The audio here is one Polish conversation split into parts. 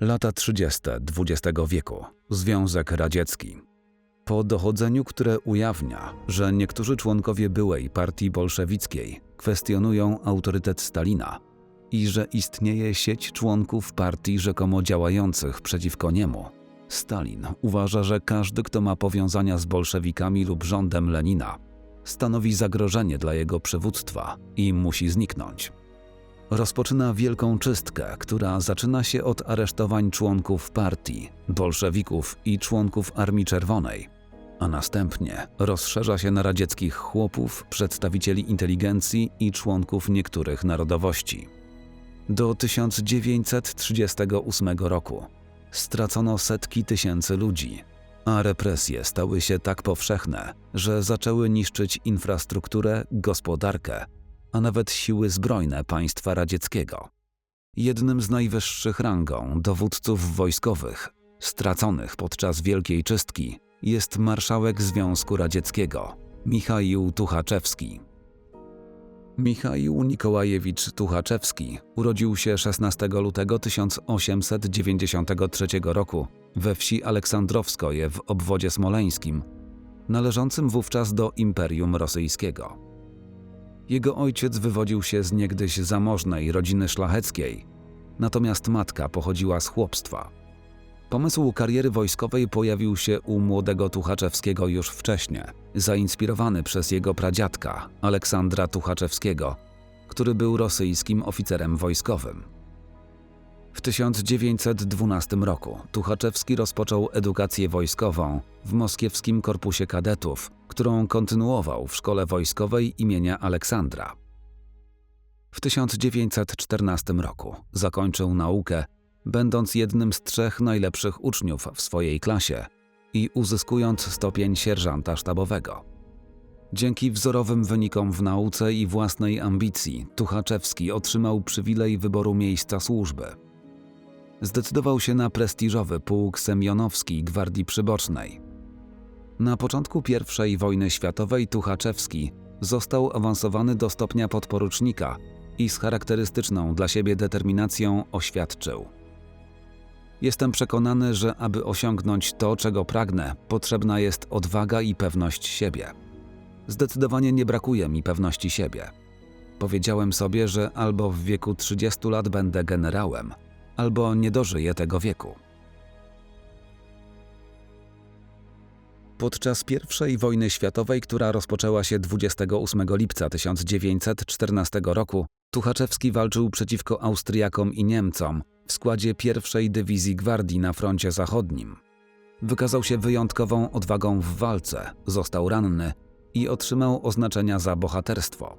Lata 30. XX wieku. Związek Radziecki. Po dochodzeniu, które ujawnia, że niektórzy członkowie byłej partii bolszewickiej kwestionują autorytet Stalina i że istnieje sieć członków partii rzekomo działających przeciwko niemu, Stalin uważa, że każdy, kto ma powiązania z bolszewikami lub rządem Lenina, stanowi zagrożenie dla jego przywództwa i musi zniknąć. Rozpoczyna wielką czystkę, która zaczyna się od aresztowań członków partii, bolszewików i członków Armii Czerwonej, a następnie rozszerza się na radzieckich chłopów, przedstawicieli inteligencji i członków niektórych narodowości. Do 1938 roku stracono setki tysięcy ludzi, a represje stały się tak powszechne, że zaczęły niszczyć infrastrukturę, gospodarkę, a nawet siły zbrojne państwa radzieckiego. Jednym z najwyższych rangą dowódców wojskowych, straconych podczas Wielkiej Czystki, jest marszałek Związku Radzieckiego, Michaił Tuchaczewski. Michaił Nikołajewicz Tuchaczewski urodził się 16 lutego 1893 roku we wsi Aleksandrowskoje w obwodzie smoleńskim, należącym wówczas do Imperium Rosyjskiego. Jego ojciec wywodził się z niegdyś zamożnej rodziny szlacheckiej, natomiast matka pochodziła z chłopstwa. Pomysł kariery wojskowej pojawił się u młodego Tuchaczewskiego już wcześniej, zainspirowany przez jego pradziadka, Aleksandra Tuchaczewskiego, który był rosyjskim oficerem wojskowym. W 1912 roku Tuchaczewski rozpoczął edukację wojskową w moskiewskim korpusie kadetów, którą kontynuował w szkole wojskowej imienia Aleksandra. W 1914 roku zakończył naukę, będąc jednym z trzech najlepszych uczniów w swojej klasie i uzyskując stopień sierżanta sztabowego. Dzięki wzorowym wynikom w nauce i własnej ambicji, Tuchaczewski otrzymał przywilej wyboru miejsca służby. Zdecydował się na prestiżowy pułk Semionowski Gwardii Przybocznej. Na początku I wojny światowej Tuchaczewski został awansowany do stopnia podporucznika i z charakterystyczną dla siebie determinacją oświadczył – Jestem przekonany, że aby osiągnąć to, czego pragnę, potrzebna jest odwaga i pewność siebie. Zdecydowanie nie brakuje mi pewności siebie. Powiedziałem sobie, że albo w wieku 30 lat będę generałem, albo nie dożyję tego wieku. Podczas I wojny światowej, która rozpoczęła się 28 lipca 1914 roku, Tuchaczewski walczył przeciwko Austriakom i Niemcom w składzie pierwszej dywizji gwardii na froncie zachodnim. Wykazał się wyjątkową odwagą w walce, został ranny i otrzymał oznaczenia za bohaterstwo.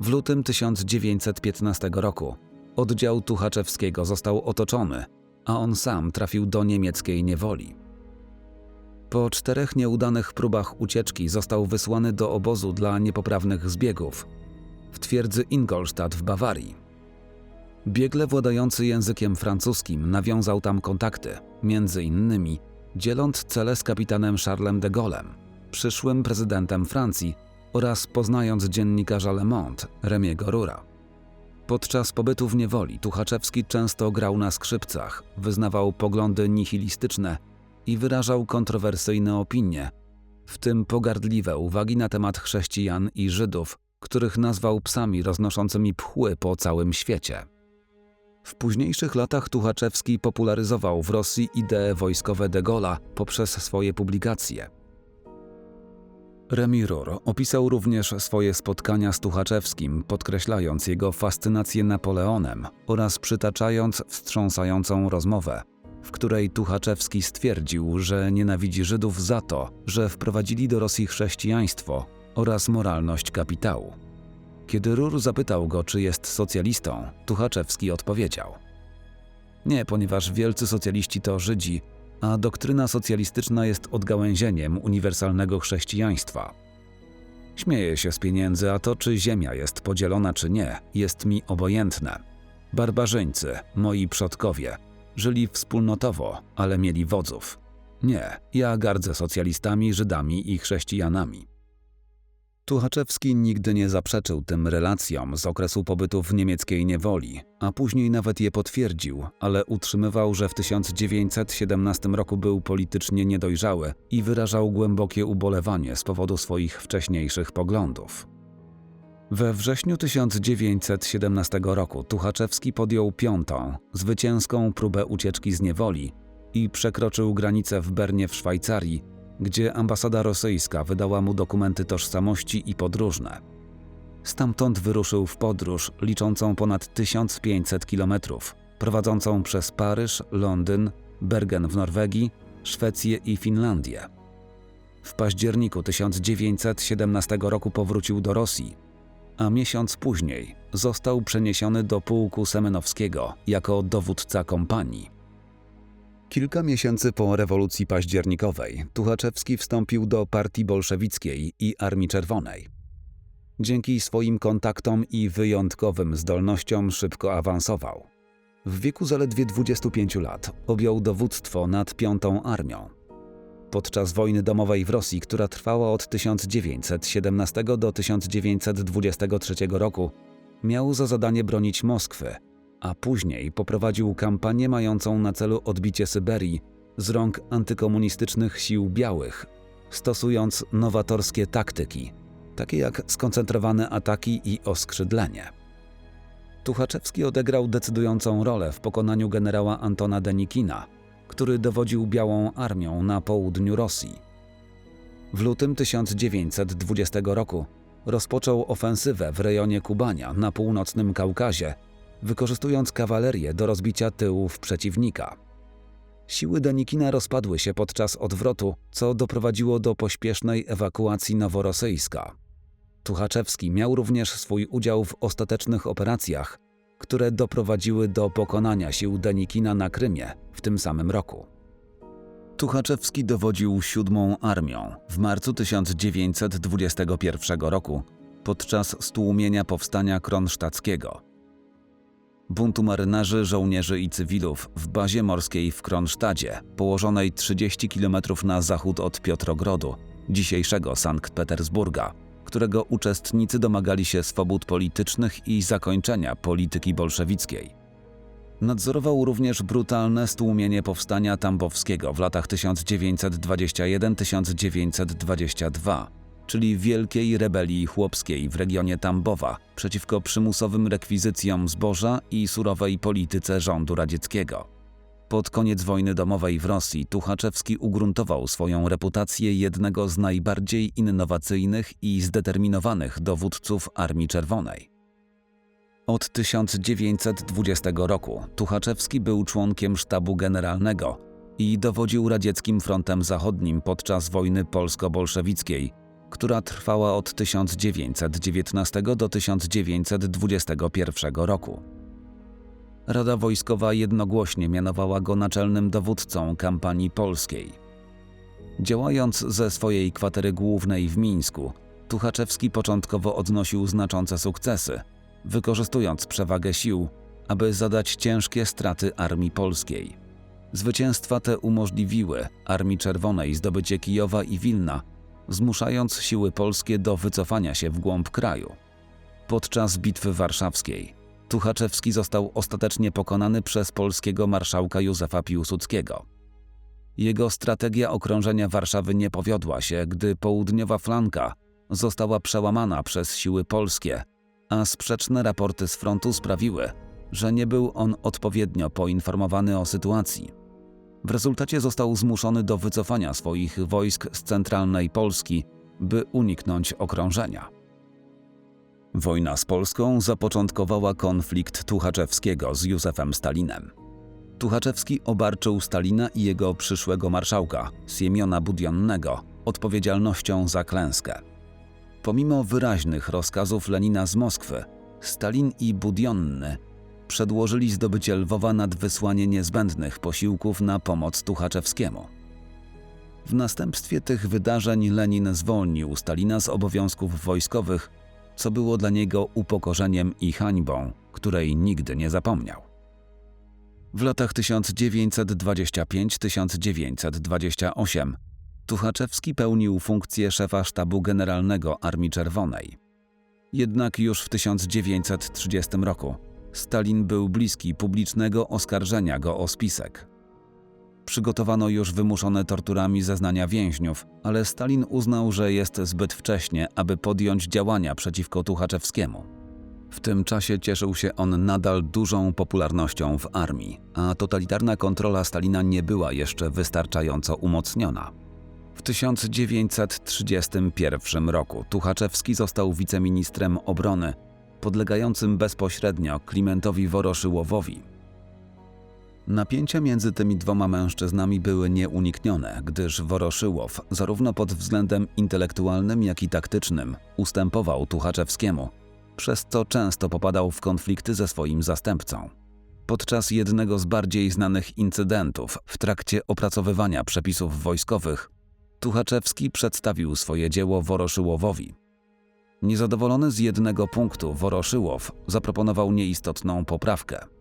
W lutym 1915 roku oddział Tuchaczewskiego został otoczony, a on sam trafił do niemieckiej niewoli. Po czterech nieudanych próbach ucieczki został wysłany do obozu dla niepoprawnych zbiegów w twierdzy Ingolstadt w Bawarii. Biegle władający językiem francuskim nawiązał tam kontakty, między innymi dzieląc cele z kapitanem Charlesem de Gaulle'em, przyszłym prezydentem Francji oraz poznając dziennikarza Le Monde, Remiego Rura. Podczas pobytu w niewoli Tuchaczewski często grał na skrzypcach, wyznawał poglądy nihilistyczne i wyrażał kontrowersyjne opinie, w tym pogardliwe uwagi na temat chrześcijan i Żydów, których nazwał psami roznoszącymi pchły po całym świecie. W późniejszych latach Tuchaczewski popularyzował w Rosji idee wojskowe de Gaulle'a poprzez swoje publikacje. Remi Rur opisał również swoje spotkania z Tuchaczewskim, podkreślając jego fascynację Napoleonem oraz przytaczając wstrząsającą rozmowę, w której Tuchaczewski stwierdził, że nienawidzi Żydów za to, że wprowadzili do Rosji chrześcijaństwo oraz moralność kapitału. Kiedy Rur zapytał go, czy jest socjalistą, Tuchaczewski odpowiedział: Nie, ponieważ wielcy socjaliści to Żydzi, a doktryna socjalistyczna jest odgałęzieniem uniwersalnego chrześcijaństwa. Śmieję się z pieniędzy, a to, czy ziemia jest podzielona, czy nie, jest mi obojętne. Barbarzyńcy, moi przodkowie, żyli wspólnotowo, ale mieli wodzów. Nie, ja gardzę socjalistami, Żydami i chrześcijanami. Tuchaczewski nigdy nie zaprzeczył tym relacjom z okresu pobytu w niemieckiej niewoli, a później nawet je potwierdził, ale utrzymywał, że w 1917 roku był politycznie niedojrzały i wyrażał głębokie ubolewanie z powodu swoich wcześniejszych poglądów. We wrześniu 1917 roku Tuchaczewski podjął piątą, zwycięską próbę ucieczki z niewoli i przekroczył granicę w Bernie w Szwajcarii, gdzie ambasada rosyjska wydała mu dokumenty tożsamości i podróżne. Stamtąd wyruszył w podróż liczącą ponad 1500 kilometrów, prowadzącą przez Paryż, Londyn, Bergen w Norwegii, Szwecję i Finlandię. W październiku 1917 roku powrócił do Rosji, a miesiąc później został przeniesiony do pułku Semenowskiego jako dowódca kompanii. Kilka miesięcy po rewolucji październikowej Tuchaczewski wstąpił do partii bolszewickiej i Armii Czerwonej. Dzięki swoim kontaktom i wyjątkowym zdolnościom szybko awansował. W wieku zaledwie 25 lat objął dowództwo nad Piątą Armią. Podczas wojny domowej w Rosji, która trwała od 1917 do 1923 roku, miał za zadanie bronić Moskwy, a później poprowadził kampanię mającą na celu odbicie Syberii z rąk antykomunistycznych sił białych, stosując nowatorskie taktyki, takie jak skoncentrowane ataki i oskrzydlenie. Tuchaczewski odegrał decydującą rolę w pokonaniu generała Antona Denikina, który dowodził Białą Armią na południu Rosji. W lutym 1920 roku rozpoczął ofensywę w rejonie Kubania na północnym Kaukazie, wykorzystując kawalerię do rozbicia tyłów przeciwnika. Siły Denikina rozpadły się podczas odwrotu, co doprowadziło do pośpiesznej ewakuacji Noworosyjska. Tuchaczewski miał również swój udział w ostatecznych operacjach, które doprowadziły do pokonania sił Denikina na Krymie w tym samym roku. Tuchaczewski dowodził siódmą armią w marcu 1921 roku podczas stłumienia powstania kronsztackiego. Buntu marynarzy, żołnierzy i cywilów w bazie morskiej w Kronsztadzie, położonej 30 km na zachód od Piotrogrodu, dzisiejszego Sankt Petersburga, którego uczestnicy domagali się swobód politycznych i zakończenia polityki bolszewickiej. Nadzorował również brutalne stłumienie powstania tambowskiego w latach 1921-1922, czyli wielkiej rebelii chłopskiej w regionie Tambowa przeciwko przymusowym rekwizycjom zboża i surowej polityce rządu radzieckiego. Pod koniec wojny domowej w Rosji Tuchaczewski ugruntował swoją reputację jednego z najbardziej innowacyjnych i zdeterminowanych dowódców Armii Czerwonej. Od 1920 roku Tuchaczewski był członkiem sztabu generalnego i dowodził radzieckim frontem zachodnim podczas wojny polsko-bolszewickiej, która trwała od 1919 do 1921 roku. Rada Wojskowa jednogłośnie mianowała go naczelnym dowódcą kampanii polskiej. Działając ze swojej kwatery głównej w Mińsku, Tuchaczewski początkowo odnosił znaczące sukcesy, wykorzystując przewagę sił, aby zadać ciężkie straty armii polskiej. Zwycięstwa te umożliwiły Armii Czerwonej zdobycie Kijowa i Wilna, zmuszając siły polskie do wycofania się w głąb kraju. Podczas Bitwy Warszawskiej Tuchaczewski został ostatecznie pokonany przez polskiego marszałka Józefa Piłsudskiego. Jego strategia okrążenia Warszawy nie powiodła się, gdy południowa flanka została przełamana przez siły polskie, a sprzeczne raporty z frontu sprawiły, że nie był on odpowiednio poinformowany o sytuacji. W rezultacie został zmuszony do wycofania swoich wojsk z centralnej Polski, by uniknąć okrążenia. Wojna z Polską zapoczątkowała konflikt Tuchaczewskiego z Józefem Stalinem. Tuchaczewski obarczył Stalina i jego przyszłego marszałka, Siemiona Budionnego, odpowiedzialnością za klęskę. Pomimo wyraźnych rozkazów Lenina z Moskwy, Stalin i Budionny przedłożyli zdobycie Lwowa nad wysłanie niezbędnych posiłków na pomoc Tuchaczewskiemu. W następstwie tych wydarzeń Lenin zwolnił Stalina z obowiązków wojskowych co było dla niego upokorzeniem i hańbą, której nigdy nie zapomniał. W latach 1925-1928 Tuchaczewski pełnił funkcję szefa sztabu generalnego Armii Czerwonej. Jednak już w 1930 roku Stalin był bliski publicznego oskarżenia go o spisek. Przygotowano już wymuszone torturami zeznania więźniów, ale Stalin uznał, że jest zbyt wcześnie, aby podjąć działania przeciwko Tuchaczewskiemu. W tym czasie cieszył się on nadal dużą popularnością w armii, a totalitarna kontrola Stalina nie była jeszcze wystarczająco umocniona. W 1931 roku Tuchaczewski został wiceministrem obrony, podlegającym bezpośrednio Klimentowi Woroszyłowowi. Napięcia między tymi dwoma mężczyznami były nieuniknione, gdyż Woroszyłow, zarówno pod względem intelektualnym, jak i taktycznym, ustępował Tuchaczewskiemu, przez co często popadał w konflikty ze swoim zastępcą. Podczas jednego z bardziej znanych incydentów w trakcie opracowywania przepisów wojskowych, Tuchaczewski przedstawił swoje dzieło Woroszyłowowi. Niezadowolony z jednego punktu, Woroszyłow zaproponował nieistotną poprawkę.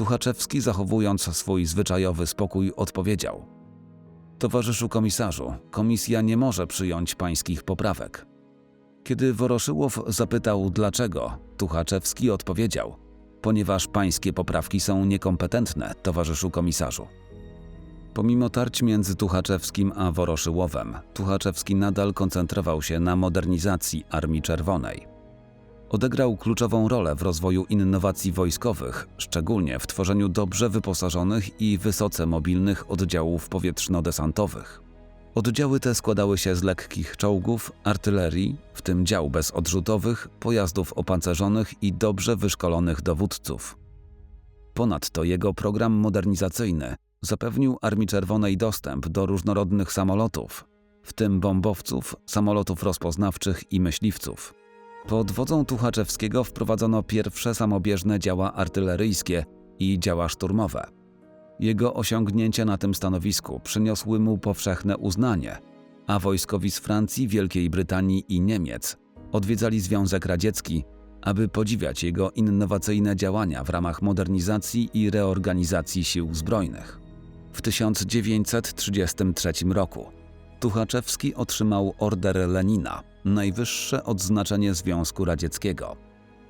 Tuchaczewski, zachowując swój zwyczajowy spokój, odpowiedział: Towarzyszu komisarzu, komisja nie może przyjąć pańskich poprawek. Kiedy Woroszyłow zapytał dlaczego, Tuchaczewski odpowiedział: Ponieważ pańskie poprawki są niekompetentne, towarzyszu komisarzu. Pomimo tarć między Tuchaczewskim a Woroszyłowem, Tuchaczewski nadal koncentrował się na modernizacji Armii Czerwonej. Odegrał kluczową rolę w rozwoju innowacji wojskowych, szczególnie w tworzeniu dobrze wyposażonych i wysoce mobilnych oddziałów powietrzno-desantowych. Oddziały te składały się z lekkich czołgów, artylerii, w tym dział bezodrzutowych, pojazdów opancerzonych i dobrze wyszkolonych dowódców. Ponadto jego program modernizacyjny zapewnił Armii Czerwonej dostęp do różnorodnych samolotów, w tym bombowców, samolotów rozpoznawczych i myśliwców. Pod wodzą Tuchaczewskiego wprowadzono pierwsze samobieżne działa artyleryjskie i działa szturmowe. Jego osiągnięcia na tym stanowisku przyniosły mu powszechne uznanie, a wojskowi z Francji, Wielkiej Brytanii i Niemiec odwiedzali Związek Radziecki, aby podziwiać jego innowacyjne działania w ramach modernizacji i reorganizacji sił zbrojnych. W 1933 roku Tuchaczewski otrzymał Order Lenina, najwyższe odznaczenie Związku Radzieckiego.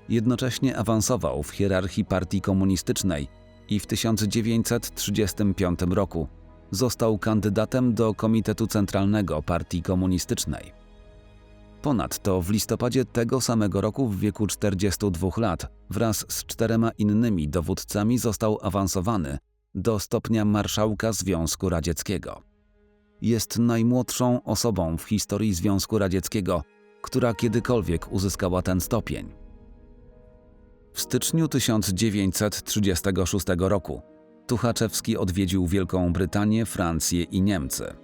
Jednocześnie awansował w hierarchii partii komunistycznej i w 1935 roku został kandydatem do Komitetu Centralnego Partii Komunistycznej. Ponadto w listopadzie tego samego roku w wieku 42 lat wraz z czterema innymi dowódcami został awansowany do stopnia marszałka Związku Radzieckiego. Jest najmłodszą osobą w historii Związku Radzieckiego, która kiedykolwiek uzyskała ten stopień. W styczniu 1936 roku Tuchaczewski odwiedził Wielką Brytanię, Francję i Niemcy.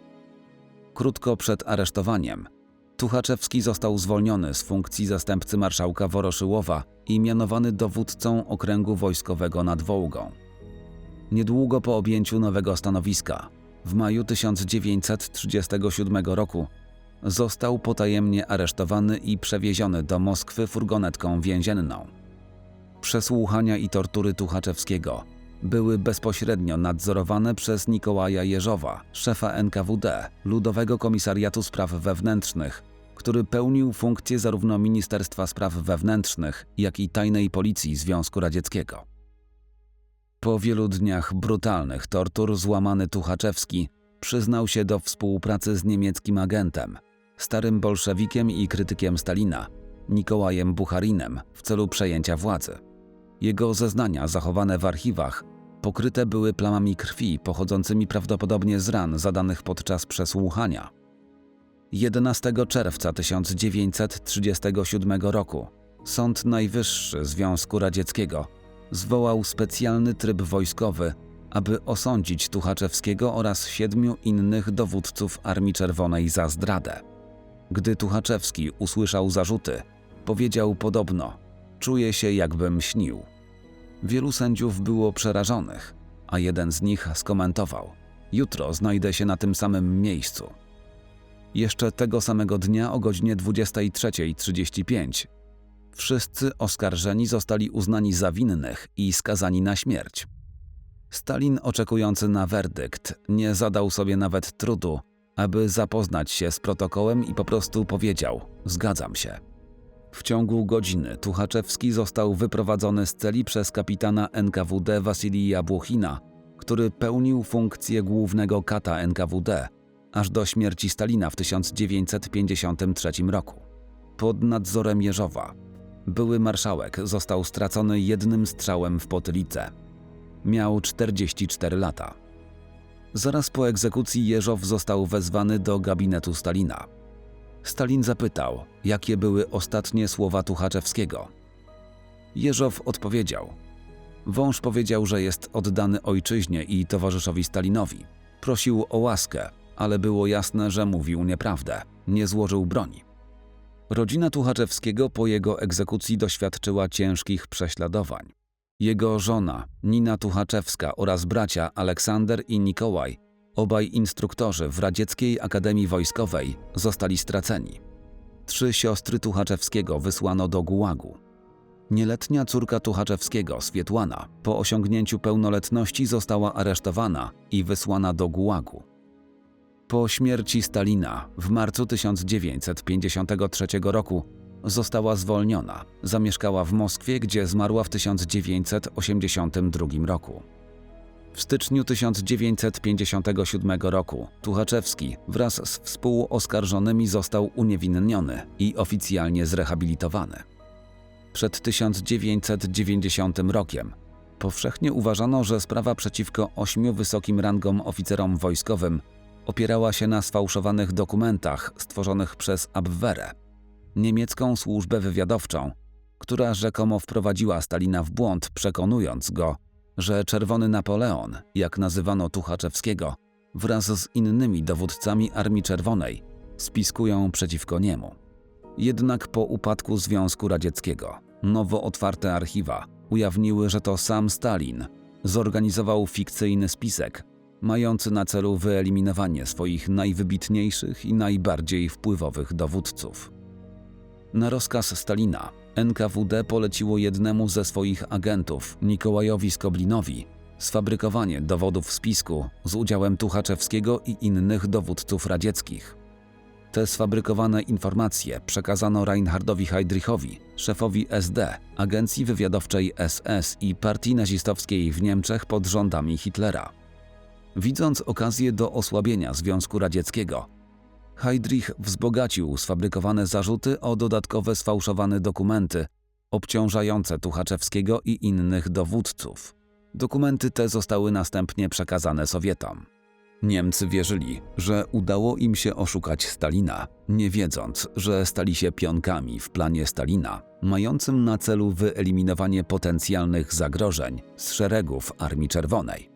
Krótko przed aresztowaniem Tuchaczewski został zwolniony z funkcji zastępcy marszałka Woroszyłowa i mianowany dowódcą okręgu wojskowego nad Wołgą. Niedługo po objęciu nowego stanowiska, w maju 1937 roku, został potajemnie aresztowany i przewieziony do Moskwy furgonetką więzienną. Przesłuchania i tortury Tuchaczewskiego były bezpośrednio nadzorowane przez Nikołaja Jeżowa, szefa NKWD, Ludowego Komisariatu Spraw Wewnętrznych, który pełnił funkcję zarówno Ministerstwa Spraw Wewnętrznych, jak i tajnej policji Związku Radzieckiego. Po wielu dniach brutalnych tortur złamany Tuchaczewski przyznał się do współpracy z niemieckim agentem, starym bolszewikiem i krytykiem Stalina, Nikołajem Bucharinem w celu przejęcia władzy. Jego zeznania zachowane w archiwach pokryte były plamami krwi pochodzącymi prawdopodobnie z ran zadanych podczas przesłuchania. 11 czerwca 1937 roku Sąd Najwyższy Związku Radzieckiego zwołał specjalny tryb wojskowy, aby osądzić Tuchaczewskiego oraz siedmiu innych dowódców Armii Czerwonej za zdradę. Gdy Tuchaczewski usłyszał zarzuty, powiedział podobno: Czuję się, jakbym śnił. Wielu sędziów było przerażonych, a jeden z nich skomentował: Jutro znajdę się na tym samym miejscu. Jeszcze tego samego dnia o godzinie 23.35 wszyscy oskarżeni zostali uznani za winnych i skazani na śmierć. Stalin, oczekujący na werdykt, nie zadał sobie nawet trudu, aby zapoznać się z protokołem i po prostu powiedział: Zgadzam się. W ciągu godziny Tuchaczewski został wyprowadzony z celi przez kapitana NKWD Wasilija Błochina, który pełnił funkcję głównego kata NKWD aż do śmierci Stalina w 1953 roku. Pod nadzorem Jeżowa były marszałek został stracony jednym strzałem w potylicę. Miał 44 lata. Zaraz po egzekucji Jeżow został wezwany do gabinetu Stalina. Stalin zapytał, jakie były ostatnie słowa Tuchaczewskiego. Jeżow odpowiedział: Wąż powiedział, że jest oddany ojczyźnie i towarzyszowi Stalinowi. Prosił o łaskę, ale było jasne, że mówił nieprawdę. Nie złożył broni. Rodzina Tuchaczewskiego po jego egzekucji doświadczyła ciężkich prześladowań. Jego żona, Nina Tuchaczewska oraz bracia Aleksander i Nikołaj, obaj instruktorzy w Radzieckiej Akademii Wojskowej, zostali straceni. Trzy siostry Tuchaczewskiego wysłano do Gułagu. Nieletnia córka Tuchaczewskiego, Swietłana, po osiągnięciu pełnoletności została aresztowana i wysłana do Gułagu. Po śmierci Stalina w marcu 1953 roku została zwolniona. Zamieszkała w Moskwie, gdzie zmarła w 1982 roku. W styczniu 1957 roku Tuchaczewski wraz z współoskarżonymi został uniewinniony i oficjalnie zrehabilitowany. Przed 1990 rokiem powszechnie uważano, że sprawa przeciwko ośmiu wysokim rangom oficerom wojskowym opierała się na sfałszowanych dokumentach stworzonych przez Abwehrę, niemiecką służbę wywiadowczą, która rzekomo wprowadziła Stalina w błąd, przekonując go, że Czerwony Napoleon, jak nazywano Tuchaczewskiego, wraz z innymi dowódcami Armii Czerwonej, spiskują przeciwko niemu. Jednak po upadku Związku Radzieckiego nowo otwarte archiwa ujawniły, że to sam Stalin zorganizował fikcyjny spisek, mający na celu wyeliminowanie swoich najwybitniejszych i najbardziej wpływowych dowódców. Na rozkaz Stalina NKWD poleciło jednemu ze swoich agentów, Nikołajowi Skoblinowi, sfabrykowanie dowodów spisku z udziałem Tuchaczewskiego i innych dowódców radzieckich. Te sfabrykowane informacje przekazano Reinhardowi Heydrichowi, szefowi SD, agencji wywiadowczej SS i partii nazistowskiej w Niemczech pod rządami Hitlera. Widząc okazję do osłabienia Związku Radzieckiego, Heydrich wzbogacił sfabrykowane zarzuty o dodatkowe sfałszowane dokumenty obciążające Tuchaczewskiego i innych dowódców. Dokumenty te zostały następnie przekazane Sowietom. Niemcy wierzyli, że udało im się oszukać Stalina, nie wiedząc, że stali się pionkami w planie Stalina, mającym na celu wyeliminowanie potencjalnych zagrożeń z szeregów Armii Czerwonej.